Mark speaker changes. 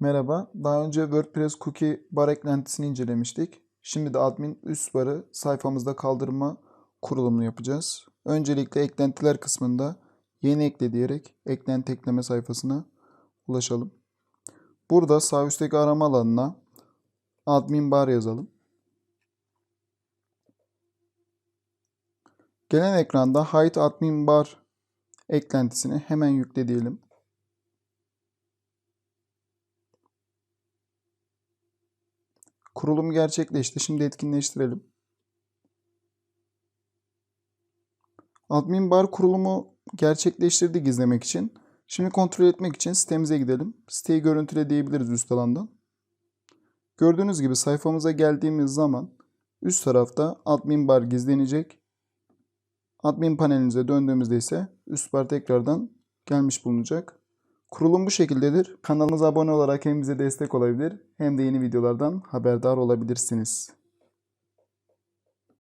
Speaker 1: Merhaba. Daha önce WordPress cookie bar eklentisini incelemiştik. Şimdi de admin üst barı sayfamızda kaldırma kurulumunu yapacağız. Öncelikle eklentiler kısmında yeni ekle diyerek eklenti ekleme sayfasına ulaşalım. Burada sağ üstteki arama alanına admin bar yazalım. Gelen ekranda hide admin bar eklentisini hemen yükle diyelim. Kurulum gerçekleşti. Şimdi etkinleştirelim. Admin bar kurulumu gerçekleştirdi gizlemek için. Şimdi kontrol etmek için sitemize gidelim. Siteyi görüntüle diyebiliriz üst alandan. Gördüğünüz gibi sayfamıza geldiğimiz zaman üst tarafta admin bar gizlenecek. Admin panelimize döndüğümüzde ise üst bar tekrardan gelmiş bulunacak. Kurulum bu şekildedir. Kanalımıza abone olarak hem bize destek olabilir hem de yeni videolardan haberdar olabilirsiniz.